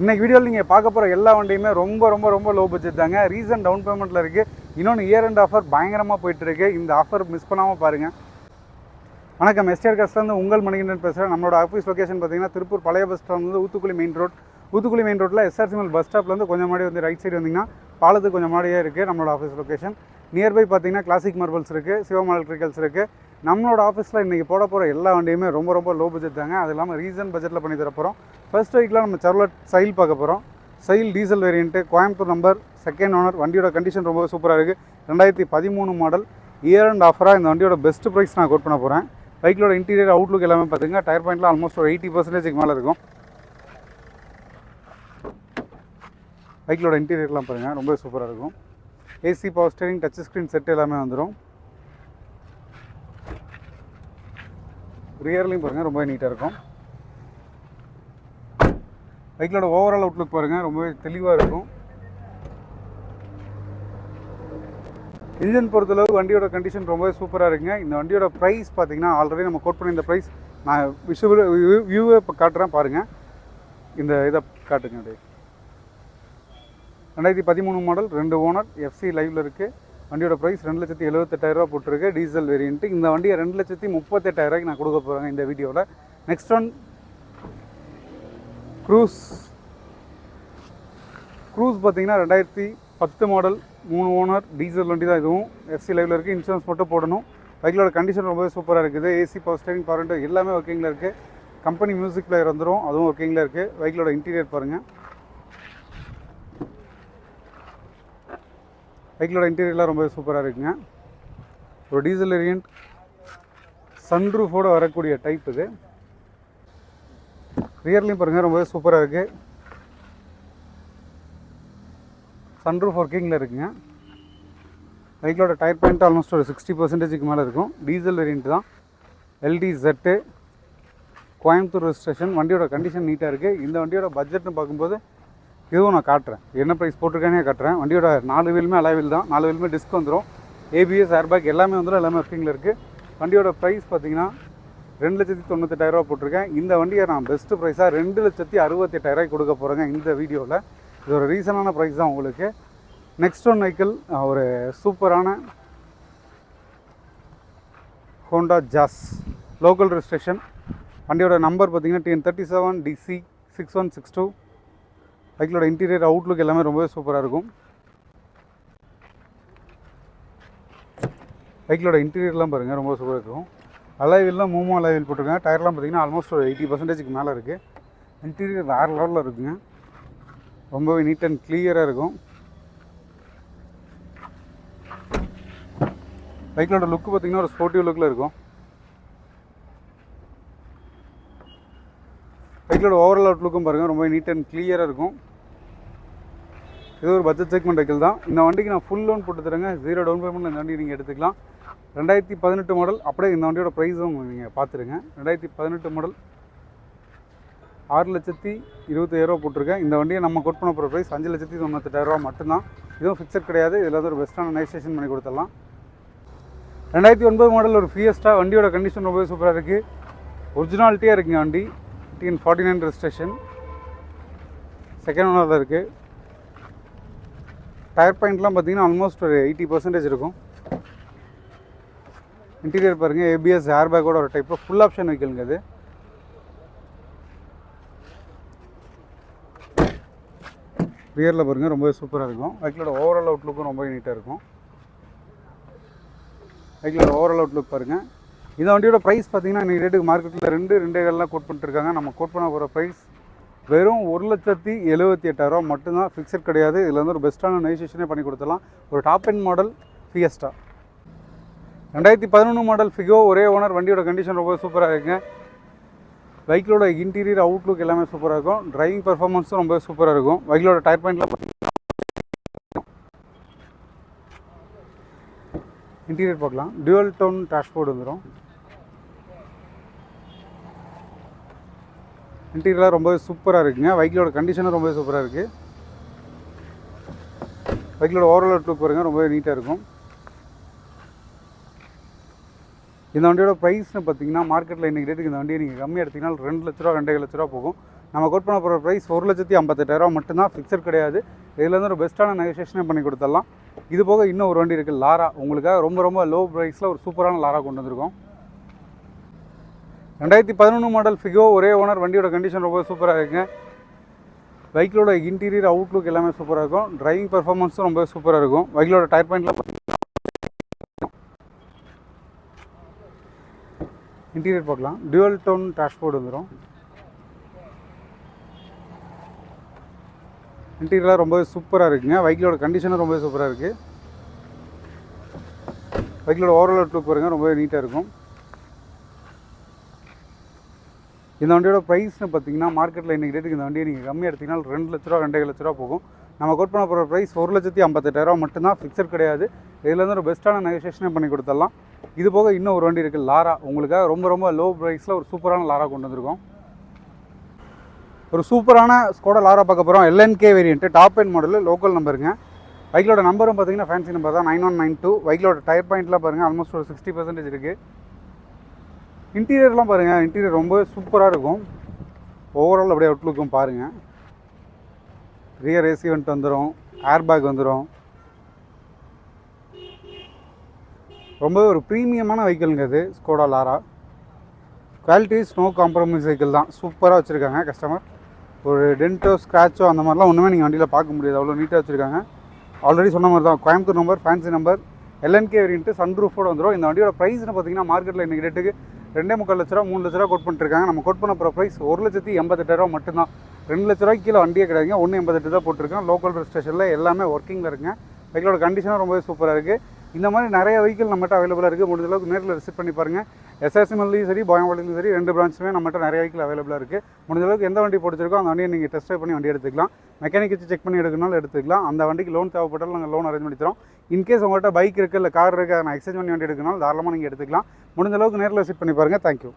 இன்றைக்கி வீடியோவில் நீங்கள் பார்க்க போகிற எல்லா வண்டியுமே ரொம்ப ரொம்ப ரொம்ப லோ பட்ஜெட் தாங்க. ரீசன் டவுன் பேமெண்ட்டில் இருக்குது இன்னொன்று இயர் அண்ட் ஆஃபர் பயங்கரமாக போயிட்டுருக்கு இந்த ஆஃபர் மிஸ் பண்ணாமல் பாருங்கள் வணக்கம். எஸ்டிஆர் கஸ்ட்லேருந்து உங்கள் மணிகண்டன் பேசுகிறேன் நம்மளோட ஆஃபீஸ் லொகேஷன் பார்த்தீங்கன்னா திருப்பூர் பழைய பஸ் ஸ்டாண்ட் வந்து Uthukuli main road Uthukuli main ரோட்டில் எஸ்ஆர்சிமல் பஸ் ஸ்டாப்லேருந்து கொஞ்சம் முன்னாடி வந்து ரைட் சைடு வந்தீங்கன்னா பாலத்துக்கு கொஞ்சம் முன்னாடியே இருக்குது நம்மளோட ஆஃபீஸ் லொகேஷன் நியர்பை பார்த்தீங்கன்னா கிளாசிக் மார்பிள்ஸ் இருக்குது சிவமால் எலக்ட்ரிக்கல்ஸ் இருக்குது நம்மளோட ஆஃபீஸில் இன்றைக்கி போட போகிற எல்லா வண்டியுமே ரொம்ப ரொம்ப லோ பட்ஜெட் தாங்க. அது இல்லாமல் ரீசன் பட்ஜெட்டில் பண்ணி தர போகிறோம் ஃபர்ஸ்ட் வீக்கில் நம்ம சர்லட் சைல் பார்க்க போகிறோம் Sail diesel variant Coimbatore number second owner வண்டியோட கண்டிஷன் ரொம்ப சூப்பராக இருக்குது ரெண்டாயிரத்தி பதிமூணு மாடல் இயர் அண்ட் ஆஃபராக இந்த வண்டியோட பெஸ்ட் ப்ரைஸ் நான் கோட் பண்ண போகிறேன் பைக்கிலோட இன்டீரியர் அவுட்லுக் எல்லாமே பார்த்திங்கன்னா டயர் பாயிண்ட்லாம் ஆல்மோஸ்ட் ஒரு எயிட்டி பர்சன்டேஜுக்கு மேலே இருக்கும். பைக்கிலோட இன்டீரியர்லாம் பாருங்கள் ரொம்ப சூப்பராக இருக்கும். AC power steering touch screen set எல்லாமே வந்துடும் ரியர்லையும் பாருங்கள் ரொம்ப நீட்டாக இருக்கும். பைக்கிலோட ஓவரால் அவுட்லுக் பாருங்கள் ரொம்பவே தெளிவாக இருக்கும். இன்ஜின் பொறுத்தளவு வண்டியோட கண்டிஷன் ரொம்பவே சூப்பராக இருக்குங்க. இந்த வண்டியோட ப்ரைஸ் பார்த்தீங்கன்னா ஆல்ரெடி நம்ம கோட் பண்ணியிருந்த ப்ரைஸ் நான் விஷுவல் வியூவை இப்போ காட்டுறேன் பாருங்கள் இந்த இதை காட்டுங்க அப்படியே. ரெண்டாயிரத்தி பதிமூணு மாடல் ரெண்டு ஓனர் எஃப்சி லைவில் இருக்குது வண்டியோட ப்ரைஸ் ரெண்டு லட்சத்தி எழுபத்தெட்டாயிரரூவா போட்டிருக்கு. டீசல் வேரியன்ட்டு இந்த வண்டியை ரெண்டு லட்சத்தி முப்பத்தெட்டாயிரரூவாய்க்கு நான் கொடுக்க போகிறேங்க இந்த வீடியோவில் நெக்ஸ்ட் ஒன் க்ரூஸ் க்ரூஸ் பார்த்தீங்கன்னா ரெண்டாயிரத்தி பத்து மாடல் மூணு ஓனர் டீசல் வண்டி தான் இதுவும். எஃப்சி லைவில் இருக்குது இன்சூரன்ஸ் மட்டும் போடணும். பைக்கிலோட கண்டிஷன் ரொம்பவே சூப்பராக இருக்குது. ஏசி பவர் ஸ்டேரிங் பவர் எல்லாமே ஒர்க்கிங்கில் இருக்குது கம்பெனி மியூசிக் பிளேயர் வந்துடும் அதுவும் ஒர்க்கிங்கில் இருக்குது பைக்கிலோட இன்டீரியர் பாருங்கள் பைக்கிலோட இன்டீரியர்லாம் ரொம்ப சூப்பராக இருக்குங்க. ஒரு டீசல் வேரியண்ட் சன்ரூஃபோடு வரக்கூடிய டைப் இது. ரியர்லையும் பாருங்கள் ரொம்பவே சூப்பராக இருக்குது சன்ரூஃப் ஒர்க்கிங்கில் இருக்குங்க. பைக்கிலோட டயர் பாயிண்ட் ஆல்மோஸ்ட் ஒரு சிக்ஸ்டி பர்சன்டேஜுக்கு மேலே இருக்கும். டீசல் வேரியண்ட் தான். எல்டி ஜெட்டு கோயம்புத்தூர் ரெஜிஸ்ட்ரேஷன் வண்டியோட கண்டிஷன் நீட்டாக இருக்குது இந்த வண்டியோட பட்ஜெட்னு பார்க்கும்போது இதுவும் நான் காட்டுறேன். என்ன ப்ரைஸ் போட்டிருக்கானே காட்டுறேன். வண்டியோட நாலு வீலுமே அலைவில் தான். நாலு வீலுமே டிஸ்க் வந்துடும் ஏபிஎஸ் ஏர்பேக் எல்லாமே வந்துடும் எல்லாமே ஒர்க்கிங்கில் இருக்குது வண்டியோட ப்ரைஸ் பார்த்தீங்கன்னா ரெண்டு லட்சத்தி தொண்ணூத்தெட்டாயிரரூவா போட்டிருக்கேன். இந்த வண்டியை நான் பெஸ்ட்டு ப்ரைஸாக ரெண்டு லட்சத்தி அறுபத்தெட்டாயிரரூவாய்க்கு கொடுக்க போகிறேங்க இந்த வீடியோவில் இது ஒரு ரீசனான ப்ரைஸ் தான் உங்களுக்கு. நெக்ஸ்ட் ஒன் வெஹிக்கிள் ஒரு சூப்பரான ஹோண்டா ஜாஸ் லோக்கல் ரெஜிஸ்ட்ரேஷன் வண்டியோட நம்பர் பார்த்தீங்கன்னா TN thirty seven DC six one six two பைக்கிலோட interior outlook எல்லாமே ரொம்பவே சூப்பராக இருக்கும். பைக்கிலோட இன்டீரியர்லாம் பாருங்கள் ரொம்ப சூப்பராக இருக்கும். அலைவில்லாம் மூமோ அலைவில் போட்டிருக்காங்க. டயர்லாம் பார்த்தீங்கன்னா ஆல்மோஸ்ட் ஒரு எயிட்டி பர்சன்டேஜுக்கு மேலே இருக்குது இன்டீரியர் வேறு லெவலில் இருக்குங்க. ரொம்பவே நீட் அண்ட் கிளியராக இருக்கும். பைக்கிலோட லுக்கு பார்த்தீங்கன்னா ஒரு ஸ்போர்ட்டிவ் லுக்கில் இருக்கும். பைக்கிலோட ஓவரால் அவுட்லுக்கும் பாருங்கள் ரொம்ப நீட் அண்ட் கிளியராக இருக்கும். இது ஒரு பட்ஜெட் செக்மெண்ட் வெஹிக்கிள் தான். இந்த வண்டிக்கு நான் ஃபுல் லோன் போட்டு தரேங்க. ஜீரோ டவுன் பேமெண்ட் இந்த வண்டி நீங்கள் எடுத்துக்கலாம். ரெண்டாயிரத்தி பதினெட்டு மாடல் அப்படியே இந்த வண்டியோட ப்ரைஸும் நீங்கள் பார்த்துருங்க ரெண்டாயிரத்தி பதினெட்டு மாடல் ஆறு லட்சத்தி இருபத்தாயிரரூவா போட்டிருக்கேன். இந்த வண்டியை நம்ம கோட் பண்ண போகிற ப்ரைஸ் அஞ்சு லட்சத்தி தொண்ணூத்தெட்டாயிரரூவா மட்டும்தான். இதுவும் ஃபிக்ஸட் கிடையாது. இதில் வந்து ஒரு பெஸ்ட்டான நைஸ்டேஷன் பண்ணி கொடுத்துடலாம். ரெண்டாயிரத்தி ஒன்பது மாடல் ஒரு ஃபியஸ்டா வண்டியோட கண்டிஷன் ரொம்பவே சூப்பராக இருக்குது ஒரிஜினாலிட்டியாக இருக்குங்க வண்டி. TN forty nine registration second ஓனரில் இருக்குது டயர் பாயிண்ட்லாம் பார்த்தீங்கன்னா ஆல்மோஸ்ட் ஒரு எயிட்டி பர்சன்டேஜ் இருக்கும். இன்டீரியர் பாருங்கள் ஏபிஎஸ் ஏர் பேக்கோட ஒரு டைப்பில் ஃபுல் ஆப்ஷன் வெஹிக்கிள்ங்க அது ரியரில் பாருங்கள் ரொம்பவே சூப்பராக இருக்கும். பைக்கிலோட ஓவரால் அவுட்லுக்கும் ரொம்ப நீட்டாக இருக்கும். பைக்கிலோட ஓவரால் அவுட்லுக் பாருங்கள் இந்த வண்டியோட ப்ரைஸ் பார்த்தீங்கன்னா இன்றைக்கி ரேட்டுக்கு மார்க்கெட்டில் ரெண்டு ரெண்டே கால்லாம் கோட் பண்ணிட்டுருக்காங்க. நம்ம கோட் பண்ண போகிற ப்ரைஸ் வெறும் ஒரு லட்சத்தி எழுபத்தி எட்டாயிரரூவா மட்டும்தான் ஃபிக்ஸட் கிடையாது. இதில் வந்து ஒரு பெஸ்ட்டான நெகோசியேஷனே பண்ணி கொடுத்துடலாம். ஒரு டாப் எண்ட் மாடல் ஃபியஸ்டா ரெண்டாயிரத்தி பதினொன்று மாடல் ஃபிகோ ஒரே ஓனர் வண்டியோட கண்டிஷன் ரொம்ப சூப்பராக இருக்குங்க. பைக்கிலோட இன்டீரியர் அவுட்லுக் எல்லாமே சூப்பராக இருக்கும். டிரைவிங் பர்ஃபார்மன்ஸும் ரொம்ப சூப்பராக இருக்கும். பைக்கிலோட டயர் பாயிண்ட்லாம் இன்டீரியர் பார்க்கலாம் டியூவல் டோன் டேஷ்போர்டு வந்துடும் இன்டீரியலாக ரொம்பவே சூப்பராக இருக்குங்க. பைக்கிலோட கண்டிஷனும் ரொம்பவே சூப்பராக இருக்குது பைக்கிலோட ஓவரால் அவுட்லுக் பாருங்கள் ரொம்பவே நீட்டாக இருக்கும். இந்த வண்டியோட ப்ரைஸ்னு பார்த்தீங்கன்னா மார்க்கெட்டில் இன்றைக்கி ரேட்டுக்கு இந்த வண்டியை நீங்கள் கம்மியாக எடுத்தீங்கன்னா ரெண்டு லட்ச ரூபா ரெண்டே லட்ச ரூபா போகும். நம்ம கோட் பண்ண போகிற ப்ரைஸ் ஒரு லட்சத்தி ஐம்பத்தெட்டாயிரரூவா மட்டும்தான் ஃபிக்ஸட் கிடையாது. இதுலேருந்து ஒரு பெஸ்ட்டான நெகோசியேஷனே பண்ணி கொடுத்துடலாம். இது போக இன்னும் ஒரு வண்டி இருக்குது லாரா உங்களுக்காக ரொம்ப ரொம்ப லோ ப்ரைஸில் ஒரு சூப்பரான லாரா கொண்டு வந்திருக்கோம். ரெண்டாயிரத்தி பதினொன்று மாடல் ஃபிகோ ஒரே ஓனர் வண்டியோட கண்டிஷன் ரொம்ப சூப்பராக இருக்குங்க. பைக்கிலோட இன்டீரியர் அவுட்லுக் எல்லாமே சூப்பராக இருக்கும். டிரைவிங் பெர்ஃபார்மன்ஸும் ரொம்ப சூப்பராக இருக்கும். பைக்கிலோட டயர் பாயிண்ட்லாம் இன்டீரியர் பார்க்கலாம். டியூவல் டோன் டேஷ்போர்டு வந்துடும் இன்டீரியர்லாம் ரொம்ப சூப்பராக இருக்குங்க. பைக்கிலோட கண்டிஷனும் ரொம்பவே சூப்பராக இருக்குது பைக்கிலோட ஓவரால் அவுட்லுக் பாருங்கள் ரொம்பவே நீட்டாக இருக்கும். இந்த வண்டியோட ப்ரைஸ்னு பார்த்தீங்கன்னா மார்க்கெட்டில் இன்றைக்கி ரேட்டுக்கு இந்த வண்டியை நீங்கள் கம்மியாக எடுத்தீங்கன்னா ரெண்டு லட்ச ரூபா ரெண்டரை லட்ச ரூபா போகும். நம்ம கோட் பண்ண போகிற ப்ரைஸ் ஒரு லட்சத்தி ஐம்பத்தெட்டாயிரரூவா மட்டும்தான் ஃபிக்ஸட் கிடையாது. இதுலேருந்து ஒரு பெஸ்ட்டான நெகோசியேஷனே பண்ணி கொடுத்துடலாம். இது போக இன்னும் ஒரு வண்டி இருக்குது லாரா உங்களுக்காக ரொம்ப ரொம்ப லோ ப்ரைஸில் ஒரு சூப்பரான லாரா கொண்டு வந்திருக்கோம். ஒரு சூப்பரான ஸ்கோட லாரா பார்க்க போகிறோம் L N K variant top end model local நம்பருங்க பைக்கிலோட நம்பரும் பார்த்தீங்கன்னா ஃபேன்சி நம்பர் தான் நைன் ஒன் நைன் டூ பைக்கிலோட டயர் பாயிண்ட்லாம் பாருங்கள் ஆல்மோஸ்ட் ஒரு சிக்ஸ்டி பர்சன்டேஜ் இருக்குது இன்டீரியர்லாம் பாருங்கள் இன்டீரியர் ரொம்ப சூப்பராக இருக்கும். ஓவரால் அப்படியே அவுட்லுக்கும் பாருங்கள் ரியர் ஏசி வந்துட்டு வந்துடும் ஏர் பேக் வந்துடும் ரொம்பவே ஒரு ப்ரீமியமான வெஹிக்கிள்ங்க இது. ஸ்கோடா லாரா குவாலிட்டி ஸ்னோ காம்ப்ரமைஸ் வெஹிக்கிள் தான். சூப்பராக வச்சுருக்காங்க கஸ்டமர் ஒரு டென்ட்டோ ஸ்க்ராச்சோ அந்த மாதிரிலாம் ஒன்றுமே நீங்கள் வண்டியில் பார்க்க முடியாது. அவ்வளோ நீட்டாக வச்சுருக்காங்க. ஆல்ரெடி சொன்ன மாதிரி தான். Coimbatore number fancy number L N K variant சன்ரூஃபோட வந்துடும் இந்த வண்டியோட ப்ரைஸ்னு பார்த்தீங்கன்னா மார்க்கெட்டில் இன்றைக்கி ரேட்டுக்கு ரெண்டே முக்கால் லட்ச ரூபா மூணு லட்ச ரூபா கோட் பண்ணிருக்காங்க நம்ம கோட் பண்ண போகிற ப்ரைஸ் ஒரு லட்சத்தி எண்பத்தெட்டாயிரரூவா மட்டும்தான். ரெண்டு லட்ச ரூபாய்க்கு கீழே வண்டியே கிடையாதுங்க. ஒன்று எண்பத்தெட்டு தான் போட்டிருக்கேன் லோக்கல் ரெஜிஸ்ட்ரேஷனில் எல்லாமே ஒர்க்கிங்கில் இருக்குங்க. வெஹிக்கிளோட கண்டிஷனும் ரொம்பவே சூப்பராக இருக்குது இந்த மாதிரி நிறைய வெஹிக்கிள் நம்மகிட்ட அவைலபிளாக இருக்குது முடிஞ்ச அளவுக்கு நேரில் விசிட் பண்ணி பாருங்கள் எஸ்எஸ்எம்எல்லையும் சரி பாயம்பாளையிலும் சரி ரெண்டு பிரான்ச்சுமே நம்மகிட்ட நிறைய வெஹிக்கிள் அவைலபிளாக இருக்குது முடிஞ்ச அளவுக்கு எந்த வண்டி பிடிச்சிருக்கோ அந்த வண்டியை நீங்கள் டெஸ்ட் பண்ணி வண்டி எடுத்துக்கலாம். மெக்கானிக் வச்சு செக் பண்ணி எடுக்கணும்னாலும் எடுத்துக்கலாம். அந்த வண்டிக்கு லோன் தேவைப்பட்டாலும் நாங்கள் லோன் அரேஞ்ச் பண்ணி தரோம். இன்கேஸ் உங்கள்கிட்ட பைக் இருக்குது இல்லை கார் இருக்குது நான் எக்ஸ்சேஞ்ச் பண்ணி வண்டி எடுக்கணும் தாராளமாக நீங்கள் எடுத்துக்கலாம். முடிஞ்ச அளவுக்கு நேரில் விசிட் பண்ணி பாருங்கள் தேங்க்யூ